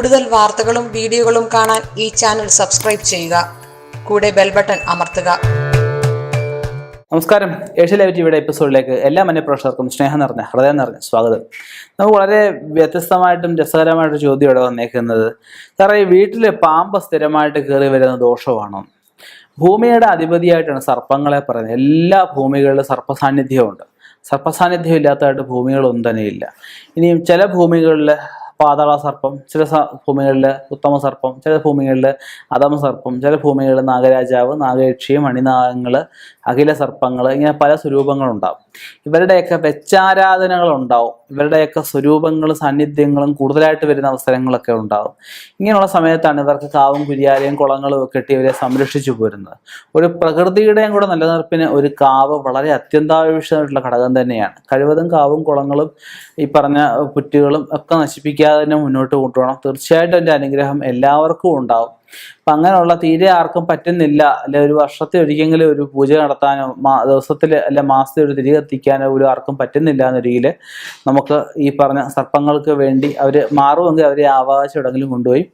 കൂടുതൽ വാർത്തകളും വീഡിയോകളും കാണാൻ ഈ ചാനൽ സബ്സ്ക്രൈബ് ചെയ്യുക. കൂടെ ബെൽ ബട്ടൺ അമർത്തുക. നമസ്കാരം. ഏഷ്യ ലൈവ് ടിവിയുടെ എപ്പിസോഡിലേക്ക് എല്ലാ മന്യ പ്രേക്ഷകർക്കും സ്നേഹം നിറഞ്ഞ ഹൃദയം നിറഞ്ഞ സ്വാഗതം. നമുക്ക് വളരെ വ്യത്യസ്തമായിട്ടും രസകരമായിട്ടും ചോദ്യം ഇവിടെ വന്നേക്കുന്നത്. സാറേ ഈ വീട്ടിൽ പാമ്പ് സ്ഥിരമായിട്ട് കയറി വരുന്ന ദോഷമാണോ? ഭൂമിയുടെ അധിപതിയായിട്ടാണ് സർപ്പങ്ങളെ പറയുന്നത്. എല്ലാ ഭൂമികളിലും സർപ്പ സാന്നിധ്യമുണ്ട് സർപ്പസാന്നിധ്യം ഇല്ലാത്തതായിട്ട് ഭൂമികളൊന്നും തന്നെയില്ല. ഇനിയും ചില ഭൂമികളിൽ പാതാള സർപ്പം ചില ഭൂമികളിൽ ഉത്തമ സർപ്പം ചില ഭൂമികളിൽ അധമ സർപ്പം ചില ഭൂമികളിൽ നാഗരാജാവ് നാഗയക്ഷി മണിനാഗങ്ങൾ അഖില സർപ്പങ്ങൾ ഇങ്ങനെ പല സ്വരൂപങ്ങളുണ്ടാവും. ഇവരുടെയൊക്കെ വെച്ചാരാധനകൾ ഉണ്ടാവും ഇവരുടെയൊക്കെ സ്വരൂപങ്ങളും സാന്നിധ്യങ്ങളും കൂടുതലായിട്ട് വരുന്ന അവസരങ്ങളൊക്കെ ഉണ്ടാവും. ഇങ്ങനെയുള്ള സമയത്താണ് ഇവർക്ക് കാവും കുരിയാലയും കുളങ്ങളും കെട്ടി ഇവരെ സംരക്ഷിച്ചു പോരുന്നത്. ഒരു പ്രകൃതിയുടെയും കൂടെ നിലനിർപ്പിന് ഒരു കാവ് വളരെ അത്യന്താപേക്ഷിതമായിട്ടുള്ള ഘടകം തന്നെയാണ്. കഴിവതും കാവും കുളങ്ങളും ഈ പറഞ്ഞ പുറ്റുകളും ഒക്കെ നശിപ്പിക്കാതെ തന്നെ മുന്നോട്ട് കൊണ്ടുപോകണം. തീർച്ചയായിട്ടും എന്റെ അനുഗ്രഹം എല്ലാവർക്കും ഉണ്ടാവും. അപ്പം അങ്ങനെയുള്ള തീരെ ആർക്കും പറ്റുന്നില്ല. അല്ലെ ഒരു വർഷത്തെ ഒരിക്കലെങ്കിലും ഒരു പൂജ നടത്താനോ മാ ദിവസത്തിൽ അല്ലെ മാസത്തിൽ ഒരു തിരി കത്തിക്കാനോ ഒരു ആർക്കും പറ്റുന്നില്ല എന്നൊരിക്കൽ നമുക്ക് ഈ പറഞ്ഞ സർപ്പങ്ങൾക്ക് വേണ്ടി അവർ മാറുമെങ്കിൽ അവരെ ആവാസമെങ്കിലും കൊണ്ടുപോയി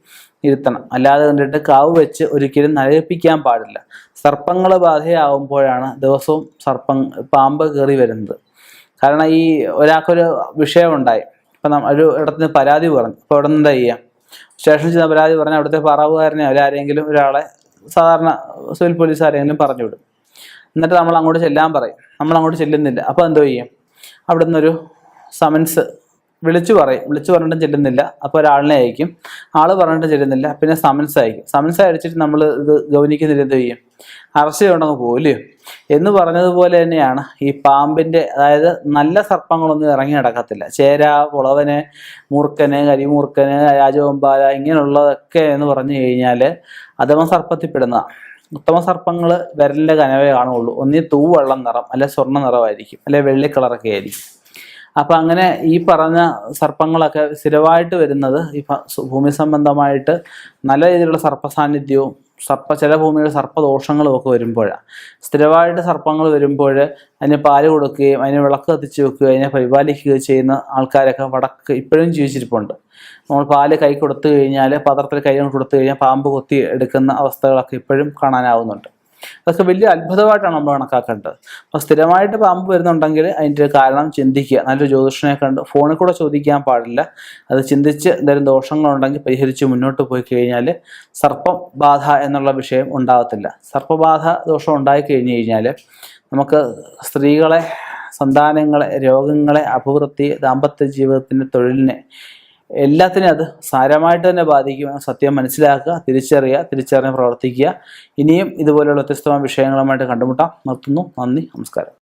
ഇരുത്തണം. അല്ലാതെ കണ്ടിട്ട് കാവ് വെച്ച് ഒരിക്കലും നരയിപ്പിക്കാൻ പാടില്ല. സർപ്പങ്ങൾ ബാധയാവുമ്പോഴാണ് ദിവസവും സർപ്പം പാമ്പ് കയറി വരുന്നത്. കാരണം ഈ ഒരാൾക്കൊരു വിഷയമുണ്ടായി. ഇപ്പം ഒരു ഇടത്തിന് പരാതി പറഞ്ഞു. അപ്പോൾ അവിടെ നിന്ന് എന്താ ചെയ്യാം? സ്റ്റേഷനിൽ ചെന്ന പരാതി പറഞ്ഞാൽ അവിടുത്തെ പറവുകാരനെ അവരാരെങ്കിലും ഒരാളെ സാധാരണ സിവിൽ പോലീസ് ആരെങ്കിലും പറഞ്ഞു വിടും. എന്നിട്ട് നമ്മൾ അങ്ങോട്ട് ചെല്ലാൻ പറയും. നമ്മൾ അങ്ങോട്ട് ചെല്ലുന്നില്ല. അപ്പോൾ എന്തോ ചെയ്യും? അവിടെ നിന്നൊരു സമൻസ് വിളിച്ചു പറയും. വിളിച്ചു പറഞ്ഞിട്ടും ചെല്ലുന്നില്ല. അപ്പോൾ ഒരാളിനെ അയക്കും. ആൾ പറഞ്ഞിട്ട് ചെല്ലുന്നില്ല. പിന്നെ സമൻസ് അയക്കും. സമൻസ് അയച്ചിട്ട് നമ്മൾ ഇത് ഗവനിക്കുന്നില്ല എന്ത് ചെയ്യും? അറസ്റ്റ് ചെയ്യണമെന്ന് പോലും എന്ന് പറഞ്ഞതുപോലെ തന്നെയാണ് ഈ പാമ്പിന്റെ അതായത് നല്ല സർപ്പങ്ങളൊന്നും ഇറങ്ങി നടക്കത്തില്ല. ചേര പുളവന് മൂർക്കന് കരിമൂർക്കന് രാജവമ്പാല ഇങ്ങനെയുള്ളതൊക്കെ എന്ന് പറഞ്ഞു കഴിഞ്ഞാൽ അധമ സർപ്പത്തിൽപ്പെടുന്ന ഉത്തമ സർപ്പങ്ങൾ വിരലിന്റെ കനവേ കാണുള്ളൂ ഒന്നീ തൂവെള്ളം നിറം അല്ലെ സ്വർണ നിറമായിരിക്കും അല്ലെ വെള്ളി കളറൊക്കെ ആയിരിക്കും. അപ്പൊ അങ്ങനെ ഈ പറഞ്ഞ സർപ്പങ്ങളൊക്കെ സ്ഥിരമായിട്ട് വരുന്നത് ഈ ഭൂമി സംബന്ധമായിട്ട് നല്ല രീതിയിലുള്ള സർപ്പ സാന്നിധ്യവും സർപ്പ ചില ഭൂമിയുടെ സർപ്പദോഷങ്ങളും ഒക്കെ വരുമ്പോഴാണ് സ്ഥിരമായിട്ട് സർപ്പങ്ങൾ വരുമ്പോൾ അതിന് പാൽ കൊടുക്കുകയും അതിന് വിളക്ക് കത്തിച്ച് വെക്കുകയും അതിനെ പരിപാലിക്കുകയും ചെയ്യുന്ന ആൾക്കാരൊക്കെ വടക്ക് ഇപ്പോഴും ജീവിച്ചിരിപ്പുണ്ട്. നമ്മൾ പാൽ കൈ കൊടുത്തു കഴിഞ്ഞാൽ പാത്രത്തിൽ കൈ കൊടുത്തു കഴിഞ്ഞാൽ പാമ്പ് കൊത്തി എടുക്കുന്ന അവസ്ഥകളൊക്കെ ഇപ്പോഴും കാണാനാവുന്നുണ്ട്. അതൊക്കെ വലിയ അത്ഭുതമായിട്ടാണ് നമ്മൾ കണക്കാക്കേണ്ടത്. അപ്പോൾ സ്ഥിരമായിട്ട് പാമ്പ് വരുന്നുണ്ടെങ്കിൽ അതിന്റെ കാരണം ചിന്തിക്കുക. നല്ലൊരു ജ്യോതിഷനെ കണ്ട് ഫോണിൽ കൂടെ ചോദിക്കാൻ പാടില്ല. അത് ചിന്തിച്ച് എന്തെങ്കിലും ദോഷങ്ങളുണ്ടെങ്കിൽ പരിഹരിച്ച് മുന്നോട്ട് പോയി കഴിഞ്ഞാൽ സർപ്പബാധ എന്നുള്ള വിഷയം ഉണ്ടാകത്തില്ല. സർപ്പബാധ ദോഷം ഉണ്ടായി കഴിഞ്ഞു കഴിഞ്ഞാൽ നമുക്ക് സ്ത്രീകളെ സന്താനങ്ങളെ രോഗങ്ങളെ അഭിവൃദ്ധി ദാമ്പത്യ ജീവിതത്തിന്റെ തൊഴിലിനെ എല്ലാത്തിനും അത് സാരമായിട്ട് തന്നെ ബാധിക്കും. സത്യം മനസ്സിലാക്കുക തിരിച്ചറിയുക തിരിച്ചറിഞ്ഞ് പ്രവർത്തിക്കുക. ഇനിയും ഇതുപോലെയുള്ള വ്യത്യസ്തമായ വിഷയങ്ങളുമായിട്ട് കണ്ടുമുട്ടാം. നിർത്തുന്നു. നന്ദി. നമസ്കാരം.